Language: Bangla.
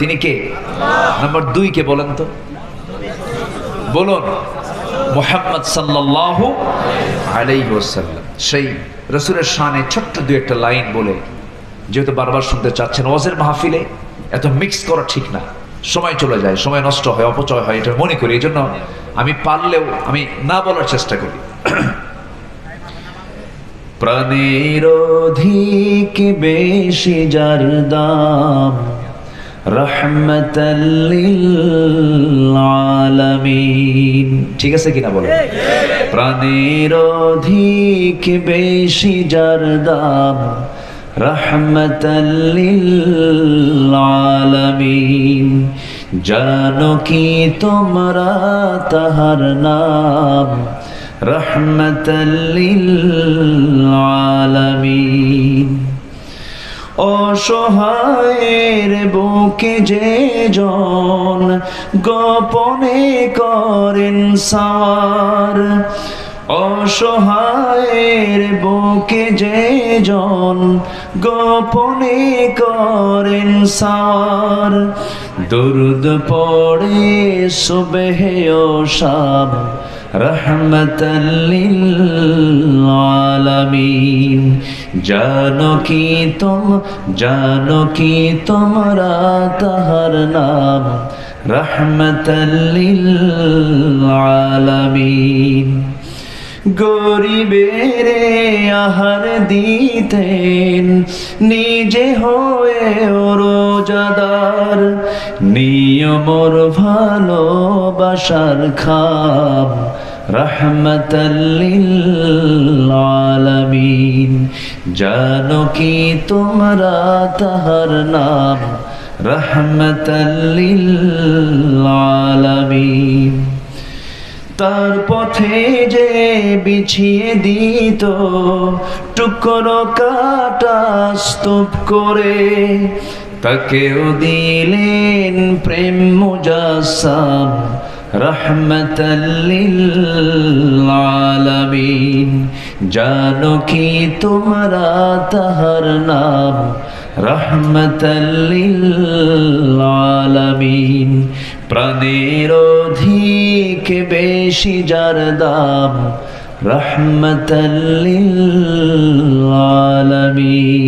তিনি কে? নাম্বার দুই কে বলেন তো? বলুন, মোহাম্মদ সাল্লাল্লাহু আলাইহি ওয়াসাল্লাম। সেই রসুলের শানে ছোট্ট দুই একটা লাইন বলে, যেহেতু বারবার শুনতে চাচ্ছেন, ওয়াজের মাহফিলে এত মিক্স করা ঠিক না। সময় চলে যায়, সময় নষ্ট হয়, অপচয় হয়, এটা মনে করি। এই জন্য আমি পারলেও আমি না বলার চেষ্টা করি। প্রাণের অধিক বেশি যার দাম আলামিন ঠিক আছে কিনা বলো প্রাণের অধিক বেশি যার দাম আলামিন জানো কি তোমরা তাহার নাম? আলামিন অসহায়ের বুকে যে জন গোপনে করেন সার, অসহায়ের বুকে যে জন গোপনে করেন সার। দুর্দ পড়ে সুবেহে শাম রহমতাল্লিল জানো কি তুম, জানো কি তোমরা তাহার নাম? রহমতাল্লিল আলামিন গরিবের আহার দিতেন, নিজে হয়ে রোজাদার। নিয়মর ভালোবাসার খাম রহমতাল্লিল আলামিন জানো কি তোমরা তাহার নাম? রহমতাল্লিল আলামিন তার পথে যে বিছিয়ে দিত, টুকরো কাটা স্তূপ করে, তাকেও দিলেন প্রেম মুজাসাম রহমতাল্লিল আলামিন জানো কি তোমরা তাহার নাম? রহমতাল্লিল আলামিন প্রাণের অধিক বেশি যার দাম? রহমতাল্লিল আলামিন